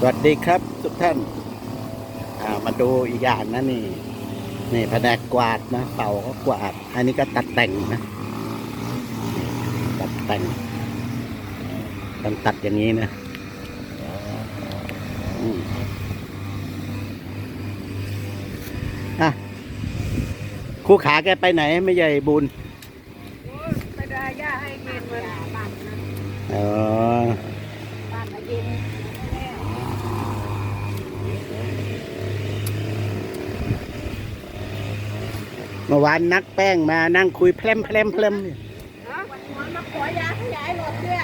สวัสดีครับทุกท่านอ่ามาดูอีกอย่างนะนี่ นี่แผนกกวาดนะเป่าก็กวาด อันนี้ก็ตัดแต่งนะ ตัดแต่งต้องตัดอย่างนี้นะอะครูขาแกไปไหนไม่ใหญ่บุญ ไม่ได้ย่าให้กินมันบ้าน อ๋อ บ้านมากิน เมื่อวานนักแป้งมานั่งคุยเพลมเพลมเพลมฮะวันหัวมาขอยาขยายรถเนี่ย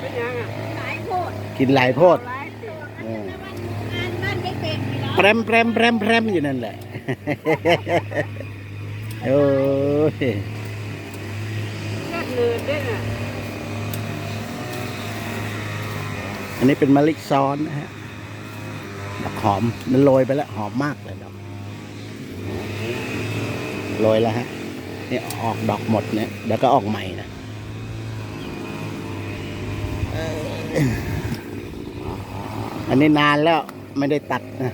เป็นยังอะหลายโคตรกินหลายโพดหลายโคตรเอองานบ้านไม่เป็นอยู่แพร่มแพร่มแพรมแพรมอยู่นั่นแหละโอ้ยอันนี้เป็นมะลิซ้อนนะฮะดอกหอมมันโรยไปแล้วหอมมากเลยดอก โรยแล้วฮะนี่ออกดอกหมดเนี่ยเดี๋ยวก็ออกใหม่นะอันนี้นานแล้วไม่ได้ตัดนะ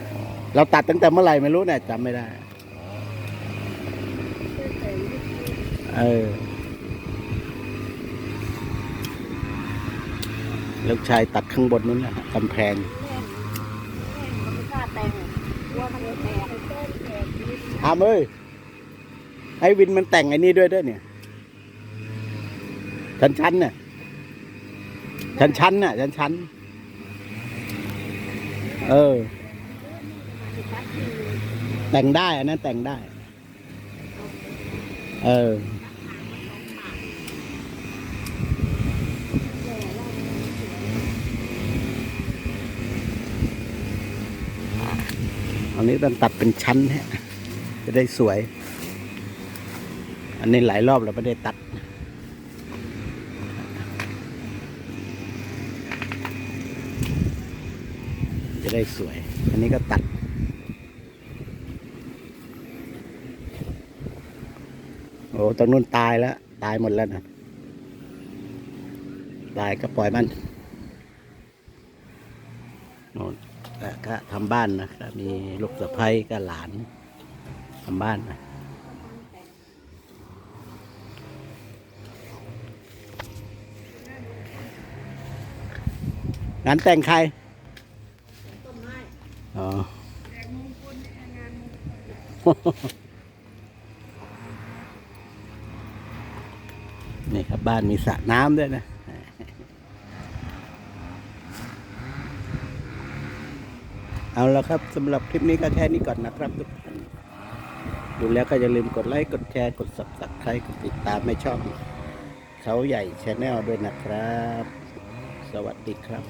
เราตัดตั้งแต่เมื่อไหร่ไม่รู้เนี่ยจำไม่ได้ เออ ลูกชายตัดข้างบนนู้นนะกำแพงมันไม่กล้าแต่งกลัวมันจะแตกต้นแตกอามเอ้ย ไอ้วินมันแต่งไอ้นี่ด้วยด้วยเนี่ย ชั้นชั้นๆน่ะชั้นชั้นน่ะชั้นชั้นเออ แต่งได้อันนั้นแต่งได้ เอออันนี้ต้องตัดเป็นชั้นฮะจะได้สวย อันนี้หลายรอบเราไม่ได้ตัด จะได้สวย อันนี้ก็ตัด โอ้ตรงนู้นตายแล้ว ตายหมดแล้วนะตายก็ปล่อยมันโน่นก็ทำบ้านนะครับมีลูกสะใภ้ก็หลานทำบ้านนะ งานแต่งใครอ๋อนี่ครับบ้านมีสระน้ำด้วยนะเอาละครับสำหรับคลิปนี้ก็แค่นี้ก่อนนะครับทุกท่านดูแล้วก็อย่าลืมกดไลค์กดแชร์กด subscribe กดติดตามให้ช่องเขาใหญ่ชาแนลด้วยนะครับ สวัสดีครับ